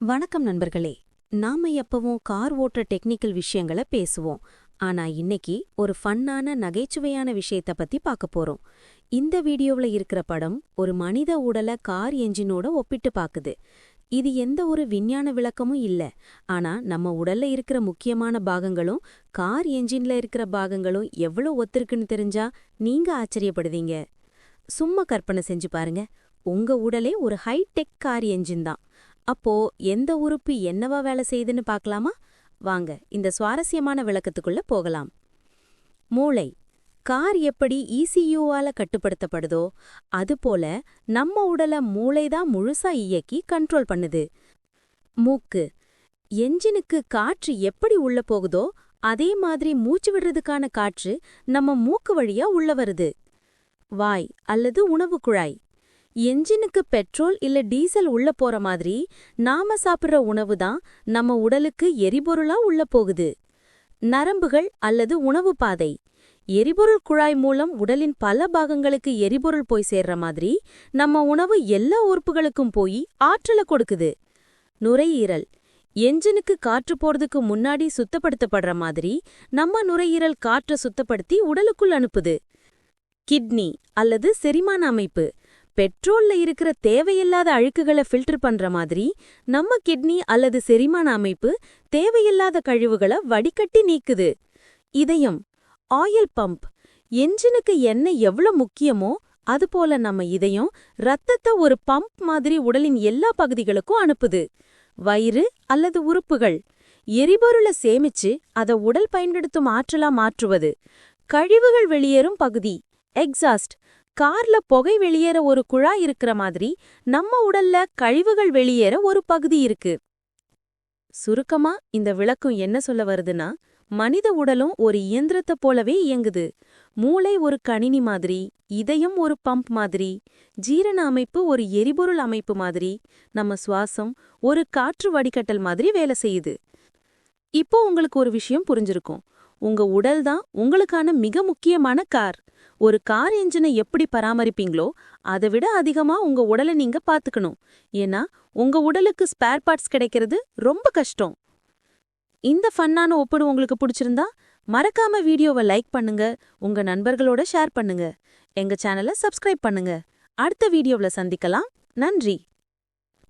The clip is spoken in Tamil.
வணக்கம் நண்பர்களே. நாம எப்பவும் கார் ஓட்டுற டெக்னிக்கல் விஷயங்கள பேசுவோம். ஆனா இன்னைக்கு ஒரு ஃபன்னான நகைச்சுவையான விஷயத்த பத்தி பார்க்க போறோம். இந்த வீடியோவுல இருக்கிற படம் ஒரு மனித உடல கார் என்ஜினோட ஒப்பிட்டு பாக்குது இது எந்த ஒரு விஞ்ஞான விளக்கமும் இல்ல. ஆனா நம்ம உடல்ல இருக்கிற முக்கியமான பாகங்களும் கார் என்ஜின்ல இருக்கிற பாகங்களும் எவ்வளவு ஒத்திருக்குன்னு தெரிஞ்சா நீங்க ஆச்சரியப்படுவீங்க. சும்மா கற்பனை செஞ்சு பாருங்க. உங்க உடலே ஒரு ஹைடெக் கார் என்ஜின் தான். அப்போ எந்த உறுப்பு என்னவா வேலை செய்யுதுன்னு பார்க்கலாமா? வாங்க இந்த சுவாரஸ்யமான விளக்கத்துக்குள்ள போகலாம். மூளை கார் எப்படி இசியூவால கட்டுப்படுத்தப்படுதோ அதுபோல நம்ம உடல மூளைதான் முழுசா இயக்கி கண்ட்ரோல் பண்ணுது. மூக்கு என்ஜினுக்கு காற்று எப்படி உள்ள போகுதோ அதே மாதிரி மூச்சு விடுறதுக்கான காற்று நம்ம மூக்கு வழியா உள்ள வருது. வாய் அல்லது உணவு குழாய் என்ஜினுக்கு பெட்ரோல் இல்ல டீசல் உள்ள போற மாதிரி நாம சாப்பிடுற உணவு தான் நம்ம உடலுக்கு எரிபொருளா உள்ள போகுது. நரம்புகள் அல்லது உணவு பாதை. எரிபொருள் குழாய் மூலம் உடலின் பல பாகங்களுக்கு எரிபொருள் போய் சேர்ற மாதிரி நம்ம உணவு எல்லா உறுப்புகளுக்கும் போய் ஆற்றல கொடுக்குது. நுரையீரல். என்ஜினுக்கு காற்று போறதுக்கு முன்னாடி சுத்தப்படுத்தப்படுற மாதிரி நம்ம நுரையீரல் காற்றை சுத்தப்படுத்தி உடலுக்குள் அனுப்புது. கிட்னி அல்லது செரிமான அமைப்பு. பெட்ரோல்ல இருக்கிற தேவையில்லாத அழுக்குகளை ஃபில்டர் பண்ற மாதிரி நம்ம கிட்னி அல்லது செரிமான அமைப்பு தேவையில்லாத கழிவுகளை வடிகட்டி நீக்குது. இதயம் ஆயில் பம்ப் என்ஜினுக்கு எண்ணெய் எவ்வளவு முக்கியமோ அதுபோல நம்ம இதயம் ரத்தத்தை ஒரு பம்ப் மாதிரி உடலின் எல்லா பகுதிகளுக்கும் அனுப்புது. வயிறு அல்லது உறுப்புகள் எரிபொருளை சேமிச்சு அதை உடல் பயன்படுத்தும் ஆற்றலா மாற்றுவது. கழிவுகள் வெளியேறும் பகுதி எக்ஸாஸ்ட் கார்ல புகை வெளியேற ஒரு குழாய் இருக்கிற மாதிரி நம்ம உடல்ல கழிவுகள் வெளியேற ஒரு பகுதி இருக்கு. சுருக்கமா இந்த விளக்கம் என்ன சொல்ல வருதுன்னா மனித உடலும் ஒரு இயந்திரத்தை போலவே இயங்குது. மூளை ஒரு கணினி மாதிரி இதயம் ஒரு பம்ப் மாதிரி ஜீரண அமைப்பு ஒரு எரிபொருள் அமைப்பு மாதிரி நம்ம சுவாசம் ஒரு காற்று வடிகட்டல் மாதிரி வேலை செய்யுது. இப்போ உங்களுக்கு ஒரு விஷயம் புரிஞ்சிருக்கும். உங்க உடல் தான் உங்களுக்கான மிக முக்கியமான கார். ஒரு கார் என்ஜினை எப்படி பராமரிப்பீங்களோ அதை விட அதிகமா உங்க உடலை நீங்க பாத்துக்கணும் ஏன்னா உங்க உடலுக்கு ஸ்பேர் பார்ட்ஸ் கிடைக்கிறது ரொம்ப கஷ்டம். இந்த ஃபன்னான ஒப்பிடு உங்களுக்கு பிடிச்சிருந்தா மறக்காம வீடியோவை லைக் பண்ணுங்க உங்க நண்பர்களோட ஷேர் பண்ணுங்க. எங்க சேனலை சப்ஸ்கிரைப் பண்ணுங்க. அடுத்த வீடியோவில் சந்திக்கலாம். நன்றி.